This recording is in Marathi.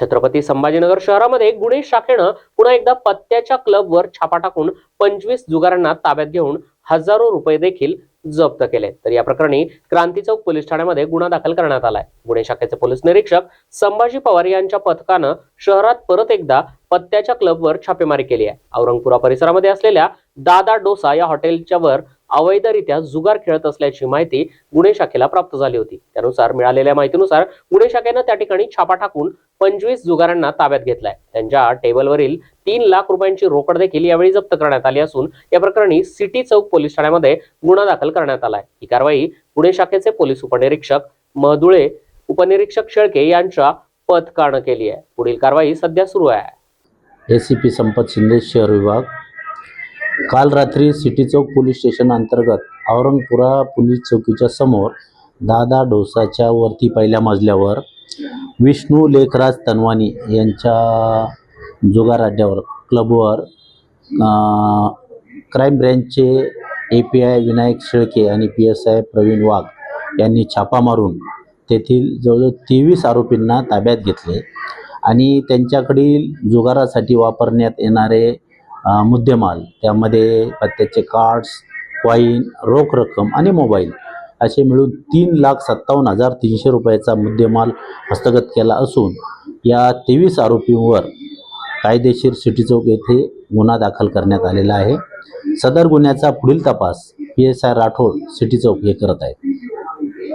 छत्रपती संभाजीनगर शहरामध्ये गुन्हे शाखेनं पुन्हा एकदा पत्त्याच्या क्लबवर छापा टाकून पंचवीस जुगारांना ताब्यात घेऊन हजारो रुपये देखील जप्त केले. तर या प्रकरणी क्रांती चौक पोलीस ठाण्यामध्ये गुन्हा दाखल करण्यात आलाय. गुन्हे शाखेचे पोलीस निरीक्षक संभाजी पवार यांच्या पथकानं शहरात परत एकदा पत्त्याच्या क्लबवर छापेमारी केली आहे. औरंगपुरा परिसरामध्ये असलेल्या दादा डोसा या हॉटेलच्या वर अवैधरित्या जुगार खेळत असल्याची माहिती गुन्हे शाखेला प्राप्त झाली होती. त्यानुसार मिळालेल्या माहितीनुसार गुन्हे शाखेनं त्या ठिकाणी छापा टाकून पंचवीस जुगारांना ताब्यात घेतलाय. त्यांच्या टेबलवरील तीन लाख रुपयांची रोकड देखील यावेळी जप्त करण्यात आली असून या प्रकरणी सिटी चौक पोलीस ठाण्यामध्ये गुन्हा दाखल करण्यात आलाय. ही कारवाई पुणे शाखेचे पोलीस उपनिरीक्षक महदुळे उपनिरीक्षक शेळके यांच्या पथकानं केली आहे. पुढील कारवाई सध्या सुरू आहे. एसीपी संपत शिंदे शहर विभाग. काल रात्री सिटी चौक पोलीस स्टेशन अंतर्गत औरंगपुरा पोलीस चौकीच्या समोर दादा डोसाच्या वरती पहिल्या मजल्यावर विष्णू लेखराज तनवानी यांच्या जुगार अड्ड्यावर क्लबवर crime ब्रँचचे A P I Vinayak Shelke आणि P S I Pravin Wagh यांनी छापा मारून तेथील जवळजवळ तेवीस आरोपींना ताब्यात घेतले आणि त्यांच्याकडील जुगारासाठी वापरण्यात येणारे मुद्देमाल. त्यामध्ये पत्त्याचे कार्ड्स कॉईन रोख रक्कम आणि मोबाईल असे मिळून तीन लाख सत्तावन्न हजार तीनशे रुपयाचा मुद्देमाल हस्तगत केला असून या तेवीस आरोपींवर कायदेशीर सिटी चौक येथे गुन्हा दाखल करण्यात आलेला आहे. सदर गुन्ह्याचा पुढील तपास P S I Rathod city Chowk हे करत आहेत.